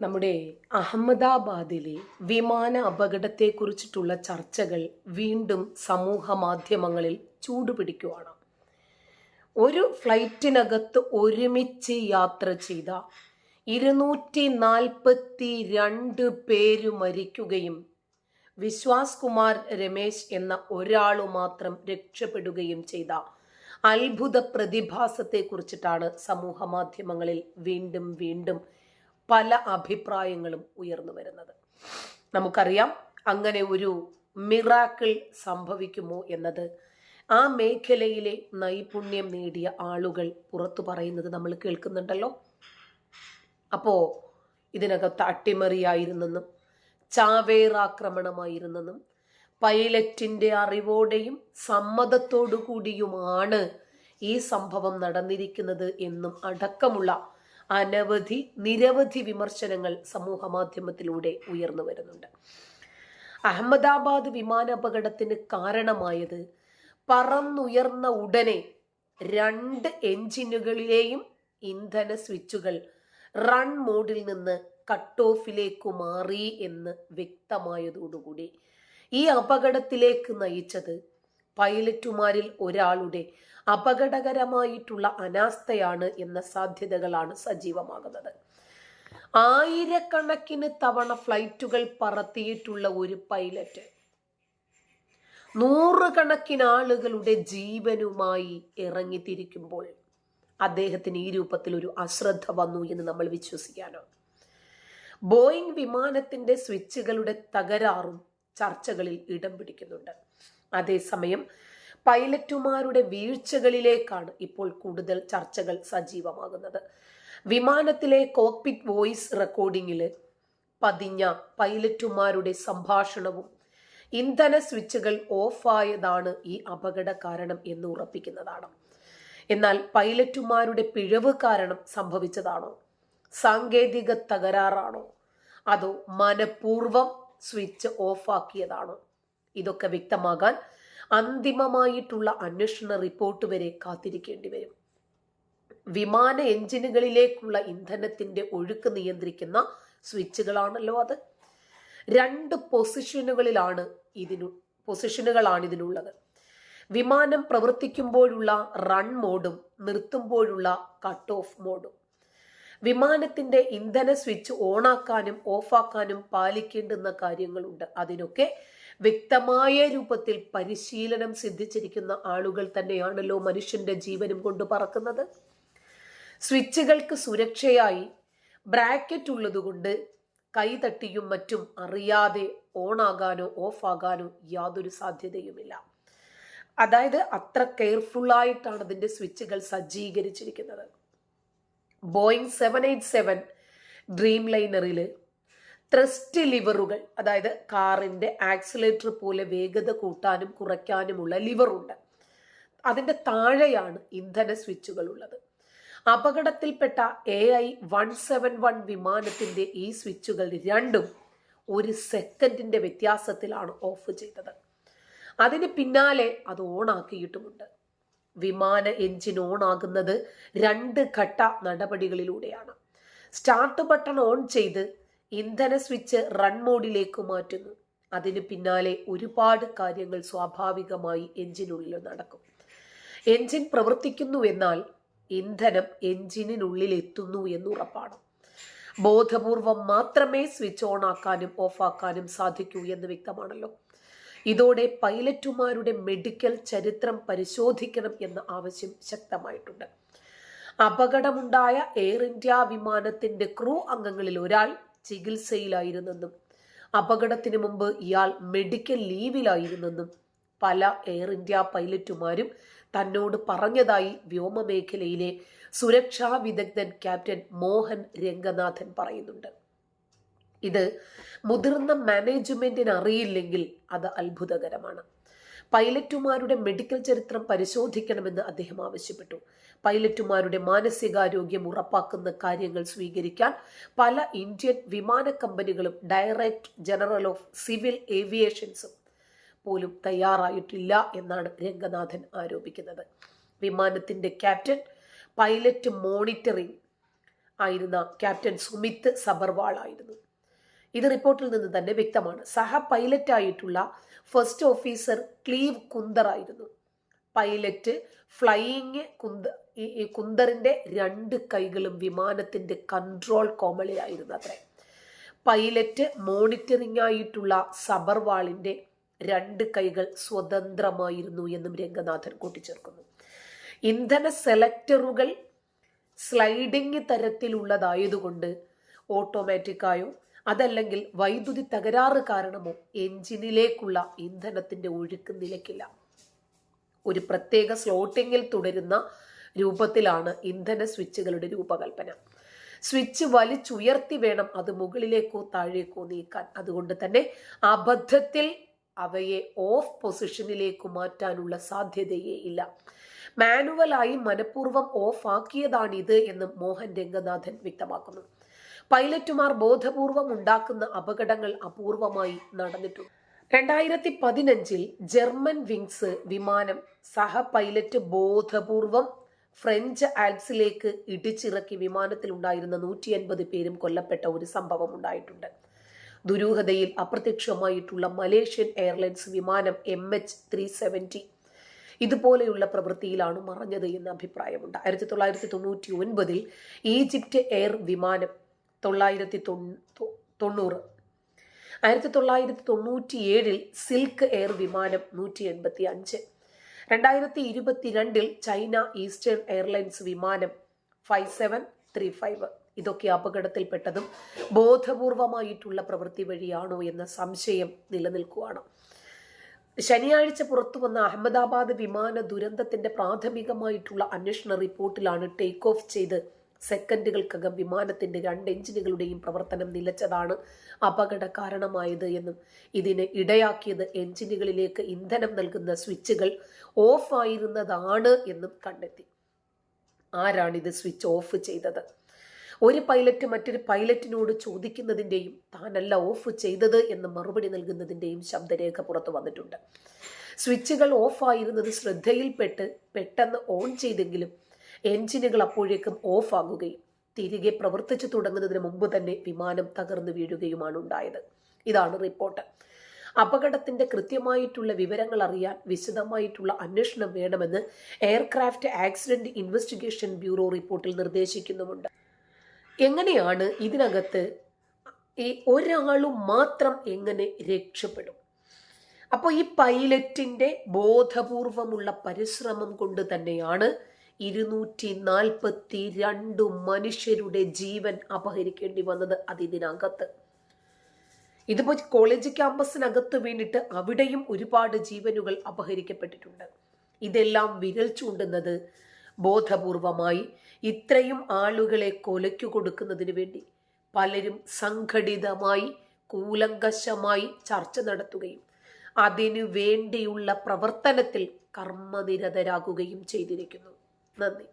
നമ്മുടെ അഹമ്മദാബാദിലെ വിമാന അപകടത്തെക്കുറിച്ചിട്ടുള്ള ചർച്ചകൾ വീണ്ടും സമൂഹ മാധ്യമങ്ങളിൽ ചൂടുപിടിക്കുവാണ്. ഒരു ഫ്ലൈറ്റിനകത്ത് ഒരുമിച്ച് യാത്ര ചെയ്ത ഇരുന്നൂറ്റി നാൽപ്പത്തി രണ്ട് പേര് മരിക്കുകയും വിശ്വാസ് കുമാർ രമേശ് എന്ന ഒരാളു മാത്രം രക്ഷപ്പെടുകയും ചെയ്ത അത്ഭുത പ്രതിഭാസത്തെക്കുറിച്ചിട്ടാണ് സമൂഹ മാധ്യമങ്ങളിൽ വീണ്ടും വീണ്ടും പല അഭിപ്രായങ്ങളും ഉയർന്നു വരുന്നത്. നമുക്കറിയാം അങ്ങനെ ഒരു മിറാക്കിൾ സംഭവിക്കുമോ എന്നത് ആ മേഖലയിലെ നൈപുണ്യം നേടിയ ആളുകൾ പുറത്തു പറയുന്നത് നമ്മൾ കേൾക്കുന്നുണ്ടല്ലോ. അപ്പോ ഇതിനകത്ത് അട്ടിമറിയായിരുന്നെന്നും ചാവേറാക്രമണമായിരുന്നെന്നും പൈലറ്റിന്റെ അറിവോടെയും സമ്മതത്തോടു കൂടിയുമാണ് ഈ സംഭവം നടന്നിരിക്കുന്നത് എന്നും അടക്കമുള്ള അനവധി നിരവധി വിമർശനങ്ങൾ സമൂഹ മാധ്യമത്തിലൂടെ ഉയർന്നു വരുന്നുണ്ട്. അഹമ്മദാബാദ് വിമാനാപകടത്തിന് കാരണമായത് പറന്നുയർന്ന ഉടനെ രണ്ട് എഞ്ചിനുകളിലെയും ഇന്ധന സ്വിച്ചുകൾ റൺ മോഡിൽ നിന്ന് കട്ട് ഓഫിലേക്ക് മാറി എന്ന് വ്യക്തമായതോടുകൂടി ഈ അപകടത്തിലേക്ക് നയിച്ചത് പൈലറ്റുമാരിൽ ഒരാളുടെ അപകടകരമായിട്ടുള്ള അനാസ്ഥയാണ് എന്ന സാധ്യതകളാണ് സജീവമാകുന്നത്. ആയിരക്കണക്കിന് തവണ ഫ്ലൈറ്റുകൾ പറത്തിയിട്ടുള്ള ഒരു പൈലറ്റ് നൂറുകണക്കിന് ആളുകളുടെ ജീവനുമായി ഇറങ്ങിത്തിരിക്കുമ്പോൾ അദ്ദേഹത്തിന് ഈ രൂപത്തിൽ ഒരു അശ്രദ്ധ വന്നു എന്ന് നമ്മൾ വിശ്വസിക്കാനോ ബോയിങ് വിമാനത്തിന്റെ സ്വിച്ചുകളുടെ തകരാറും ചർച്ചകളിൽ ഇടം പിടിക്കുന്നുണ്ട്. അതേസമയം പൈലറ്റുമാരുടെ വീഴ്ചകളിലേക്കാണ് ഇപ്പോൾ കൂടുതൽ ചർച്ചകൾ സജീവമാകുന്നത്. വിമാനത്തിലെ കോക്പിറ്റ് വോയിസ് റെക്കോർഡിങ്ങിൽ പതിഞ്ഞ പൈലറ്റുമാരുടെ സംഭാഷണവും ഇന്ധന സ്വിച്ചുകൾ ഓഫായതാണ് ഈ അപകട കാരണം എന്ന് ഉറപ്പിക്കുന്നതാണ്. എന്നാൽ പൈലറ്റുമാരുടെ പിഴവ് കാരണം സംഭവിച്ചതാണോ? സാങ്കേതിക തകരാറാണോ? അതോ മനഃപൂർവം സ്വിച്ച് ഓഫാക്കിയതാണ്. ഇതൊക്കെ വ്യക്തമാകാൻ അന്തിമമായിട്ടുള്ള അന്വേഷണ റിപ്പോർട്ട് വരെ കാത്തിരിക്കേണ്ടി വരും. വിമാന എഞ്ചിനുകളിലേക്കുള്ള ഇന്ധനത്തിന്റെ ഒഴുക്ക് നിയന്ത്രിക്കുന്ന സ്വിച്ചുകളാണല്ലോ അത്. രണ്ട് പൊസിഷനുകളിലാണ് ഇതിനു പൊസിഷനുകളാണ് ഇതിനുള്ളത് വിമാനം പ്രവർത്തിക്കുമ്പോഴുള്ള റൺ മോഡും നിർത്തുമ്പോഴുള്ള കട്ട് ഓഫ് മോഡും. വിമാനത്തിന്റെ ഇന്ധന സ്വിച്ച് ഓണാക്കാനും ഓഫാക്കാനും പാലിക്കേണ്ടുന്ന കാര്യങ്ങളുണ്ട്. അതിനൊക്കെ വ്യക്തമായ രൂപത്തിൽ പരിശീലനം സിദ്ധിച്ചിരിക്കുന്ന ആളുകൾ തന്നെയാണല്ലോ മനുഷ്യന്റെ ജീവനും കൊണ്ട് പറക്കുന്നത്. സ്വിച്ചുകൾക്ക് സുരക്ഷയായി ബ്രാക്കറ്റ് ഉള്ളതുകൊണ്ട് കൈതട്ടിയും മറ്റും അറിയാതെ ഓണാകാനോ ഓഫാകാനോ യാതൊരു സാധ്യതയുമില്ല. അതായത് അത്ര കെയർഫുള്ളായിട്ടാണ് അതിന്റെ സ്വിച്ചുകൾ സജ്ജീകരിച്ചിരിക്കുന്നത്. Boeing seven eight seven dream ലൈനറിൽ ത്രസ്റ്റ് ലിവറുകൾ അതായത് കാറിന്റെ ആക്സിലേറ്റർ പോലെ വേഗത കൂട്ടാനും കുറയ്ക്കാനുമുള്ള ലിവറുണ്ട് അതിന്റെ താഴെയാണ് ഇന്ധന സ്വിച്ചുകൾ ഉള്ളത് അപകടത്തിൽപ്പെട്ട A I one seven one വിമാനത്തിന്റെ ഈ സ്വിച്ചുകൾ രണ്ടും ഒരു സെക്കൻഡിന്റെ വ്യത്യാസത്തിലാണ് ഓഫ് ചെയ്തത്. അതിന് പിന്നാലെ അത് ഓണാക്കിയിട്ടുമുണ്ട് വിമാന എഞ്ചിൻ ഓൺ ആകുന്നത് രണ്ട് ഘട്ട നടപടികളിലൂടെയാണ്. സ്റ്റാർട്ട് ബട്ടൺ ഓൺ ചെയ്ത് ഇന്ധന സ്വിച്ച് റൺ മോഡിലേക്ക് മാറ്റുന്നു. അതിന് പിന്നാലെ ഒരുപാട് കാര്യങ്ങൾ സ്വാഭാവികമായി എഞ്ചിനുള്ളിൽ നടക്കും. എഞ്ചിൻ പ്രവർത്തിക്കുന്നു എന്നാൽ ഇന്ധനം എഞ്ചിനുള്ളിൽ എത്തുന്നു എന്ന് ഉറപ്പാണ് ബോധപൂർവം മാത്രമേ സ്വിച്ച് ഓൺ ആക്കാനും ഓഫാക്കാനും സാധിക്കൂ എന്ന് വ്യക്തമാണല്ലോ. ഇതോടെ പൈലറ്റുമാരുടെ മെഡിക്കൽ ചരിത്രം പരിശോധിക്കണം എന്ന ആവശ്യം ശക്തമായിട്ടുണ്ട്. അപകടമുണ്ടായ എയർ ഇന്ത്യ വിമാനത്തിന്റെ ക്രൂ അംഗങ്ങളിൽ ഒരാൾ ചികിത്സയിലായിരുന്നെന്നും അപകടത്തിന് മുമ്പ് ഇയാൾ മെഡിക്കൽ ലീവിലായിരുന്നെന്നും പല എയർ ഇന്ത്യ പൈലറ്റുമാരും തന്നോട് പറഞ്ഞതായി വ്യോമമേഖലയിലെ സുരക്ഷാ വിദഗ്ധൻ ക്യാപ്റ്റൻ മോഹൻ രംഗനാഥൻ പറയുന്നുണ്ട്. ഇത് മുതിർന്ന മാനേജ്മെന്റിന് അറിയില്ലെങ്കിൽ അത് അത്ഭുതകരമാണ്. പൈലറ്റുമാരുടെ മെഡിക്കൽ ചരിത്രം പരിശോധിക്കണമെന്ന് അദ്ദേഹം ആവശ്യപ്പെട്ടു. പൈലറ്റുമാരുടെ മാനസികാരോഗ്യം ഉറപ്പാക്കുന്ന കാര്യങ്ങൾ സ്വീകരിക്കാൻ പല ഇന്ത്യൻ വിമാന കമ്പനികളും ഡയറക്ടർ ജനറൽ ഓഫ് സിവിൽ ഏവിയേഷൻസും പോലും തയ്യാറായിട്ടില്ല എന്നാണ് രംഗനാഥൻ ആരോപിക്കുന്നത്. വിമാനത്തിന്റെ ക്യാപ്റ്റൻ പൈലറ്റ് മോണിറ്ററിംഗ് ആയിരുന്ന ക്യാപ്റ്റൻ സുമിത് സബർവാൾ ആയിരുന്നു. ഇത് റിപ്പോർട്ടിൽ നിന്ന് തന്നെ വ്യക്തമാണ്. സഹ പൈലറ്റ് ആയിട്ടുള്ള ഫസ്റ്റ് ഓഫീസർ ക്ലീവ് കുന്ദർ ആയിരുന്നു. പൈലറ്റ് ഫ്ലൈയിങ് കുന്ത ഈ കുന്ദറിന്റെ രണ്ട് കൈകളും വിമാനത്തിന്റെ കൺട്രോൾ കോമളിയായിരുന്നു അത്രേ. പൈലറ്റ് മോണിറ്ററിംഗ് ആയിട്ടുള്ള സബർവാളിന്റെ രണ്ട് കൈകൾ സ്വതന്ത്രമായിരുന്നു എന്നും രംഗനാഥൻ കൂട്ടിച്ചേർക്കുന്നു. ഇന്ധന സെലക്ടറുകൾ സ്ലൈഡിംഗ് തരത്തിലുള്ളതായതുകൊണ്ട് ഓട്ടോമാറ്റിക്കായോ അതല്ലെങ്കിൽ വൈദ്യുതി തകരാറ് കാരണമോ എഞ്ചിനിലേക്കുള്ള ഇന്ധനത്തിന്റെ ഒഴുക്ക് നിലയ്ക്കില്ല. ഒരു പ്രത്യേക സ്ലോട്ടിങ്ങിൽ തുടരുന്ന രൂപത്തിലാണ് ഇന്ധന സ്വിച്ചുകളുടെ രൂപകൽപ്പന. സ്വിച്ച് വലിച്ചുയർത്തി വേണം അത് മുകളിലേക്കോ താഴേക്കോ നീക്കാൻ. അതുകൊണ്ട് തന്നെ അബദ്ധത്തിൽ അവയെ ഓഫ് പൊസിഷനിലേക്ക് മാറ്റാനുള്ള സാധ്യതയേ ഇല്ല. മാനുവലായി മനഃപൂർവം ഓഫ് ആക്കിയതാണിത് എന്ന് മോഹൻ രംഗനാഥൻ വ്യക്തമാക്കുന്നു. പൈലറ്റുമാർ ബോധപൂർവം ഉണ്ടാക്കുന്ന അപകടങ്ങൾ അപൂർവമായി നടന്നിട്ടുണ്ട്. രണ്ടായിരത്തി പതിനഞ്ചിൽ ജർമ്മൻ വിങ്സ് വിമാനം സഹ പൈലറ്റ് ബോധപൂർവം ഫ്രഞ്ച് ആൽപ്സിലേക്ക് ഇടിച്ചിറക്കി വിമാനത്തിൽ ഉണ്ടായിരുന്ന നൂറ്റി അൻപത് പേരും കൊല്ലപ്പെട്ട ഒരു സംഭവം ഉണ്ടായിട്ടുണ്ട്. ദുരൂഹതയിൽ അപ്രത്യക്ഷമായിട്ടുള്ള മലേഷ്യൻ എയർലൈൻസ് വിമാനം എം എച്ച് ത്രീ സെവന്റി ഇതുപോലെയുള്ള പ്രവൃത്തിയിലാണ് മറഞ്ഞത് എന്ന അഭിപ്രായമുണ്ട്. ആയിരത്തി തൊള്ളായിരത്തി തൊണ്ണൂറ്റി ഒൻപതിൽ ഈജിപ്റ്റ് എയർ വിമാനം തൊള്ളായിരത്തി തൊണ്ണൂറ്. ആയിരത്തി തൊള്ളായിരത്തി തൊണ്ണൂറ്റി ഏഴിൽ സിൽക്ക് എയർ വിമാനം നൂറ്റി എൺപത്തി അഞ്ച്. രണ്ടായിരത്തി ഇരുപത്തിരണ്ടിൽ ചൈന ഈസ്റ്റേൺ എയർലൈൻസ് വിമാനം ഫൈവ് സെവൻ ത്രീ ഫൈവ്. ഇതൊക്കെ അപകടത്തിൽപ്പെട്ടതും ബോധപൂർവമായിട്ടുള്ള പ്രവൃത്തി വഴിയാണോ എന്ന സംശയം നിലനിൽക്കുകയാണ് ശനിയാഴ്ച പുറത്തു വന്ന അഹമ്മദാബാദ് വിമാന ദുരന്തത്തിന്റെ പ്രാഥമികമായിട്ടുള്ള അന്വേഷണ റിപ്പോർട്ടിലാണ് ടേക്ക് ഓഫ് ചെയ്ത് സെക്കൻഡുകൾക്കകം വിമാനത്തിന്റെ രണ്ട് എഞ്ചിനുകളുടെയും പ്രവർത്തനം നിലച്ചതാണ് അപകട കാരണമായത് എന്നും ഇതിന് ഇടയാക്കിയത് എഞ്ചിനുകളിലേക്ക് ഇന്ധനം നൽകുന്ന സ്വിച്ചുകൾ ഓഫ് ആയിരുന്നതാണ് എന്നും കണ്ടെത്തി. ആരാണിത് സ്വിച്ച് ഓഫ് ചെയ്തത്? ഒരു പൈലറ്റ് മറ്റൊരു പൈലറ്റിനോട് ചോദിക്കുന്നതിന്റെയും താനല്ല ഓഫ് ചെയ്തത് എന്ന് മറുപടി നൽകുന്നതിന്റെയും ശബ്ദരേഖ പുറത്തു വന്നിട്ടുണ്ട്. സ്വിച്ചുകൾ ഓഫ് ആയിരുന്നത് ശ്രദ്ധയിൽപ്പെട്ട് പെട്ടെന്ന് ഓൺ ചെയ്തെങ്കിലും എഞ്ചിനുകൾ അപ്പോഴേക്കും ഓഫ് ആകുകയും തിരികെ പ്രവർത്തിച്ചു തുടങ്ങുന്നതിന് മുമ്പ് തന്നെ വിമാനം തകർന്നു വീഴുകയുമാണ് ഉണ്ടായത്. ഇതാണ് റിപ്പോർട്ട്. അപകടത്തിന്റെ കൃത്യമായിട്ടുള്ള വിവരങ്ങൾ അറിയാൻ വിശദമായിട്ടുള്ള അന്വേഷണം വേണമെന്ന് എയർക്രാഫ്റ്റ് ആക്സിഡന്റ് ഇൻവെസ്റ്റിഗേഷൻ ബ്യൂറോ റിപ്പോർട്ടിൽ നിർദ്ദേശിക്കുന്നുമുണ്ട്. എങ്ങനെയാണ് ഇതിനകത്ത് ഈ ഒരാളും മാത്രം എങ്ങനെ രക്ഷപ്പെടും? അപ്പോൾ ഈ പൈലറ്റിന്റെ ബോധപൂർവമുള്ള പരിശ്രമം കൊണ്ട് തന്നെയാണ് ഇരുന്നൂറ്റി നാൽപ്പത്തി രണ്ട് മനുഷ്യരുടെ ജീവൻ അപഹരിക്കേണ്ടി വന്നത് അതിനകത്ത് ഇതിപ്പോ കോളേജ് ക്യാമ്പസിനകത്ത് വീണിട്ട് അവിടെയും ഒരുപാട് ജീവനുകൾ അപഹരിക്കപ്പെട്ടിട്ടുണ്ട്. ഇതെല്ലാം വിരൽ ചൂണ്ടുന്നത് ബോധപൂർവമായി ഇത്രയും ആളുകളെ കൊലയ്ക്കു കൊടുക്കുന്നതിന് വേണ്ടി പലരും സംഘടിതമായി കൂലങ്കശമായി ചർച്ച നടത്തുകയും അതിനു വേണ്ടിയുള്ള പ്രവർത്തനത്തിൽ കർമ്മനിരതരാകുകയും ചെയ്തിരിക്കുന്നു. നന്ദി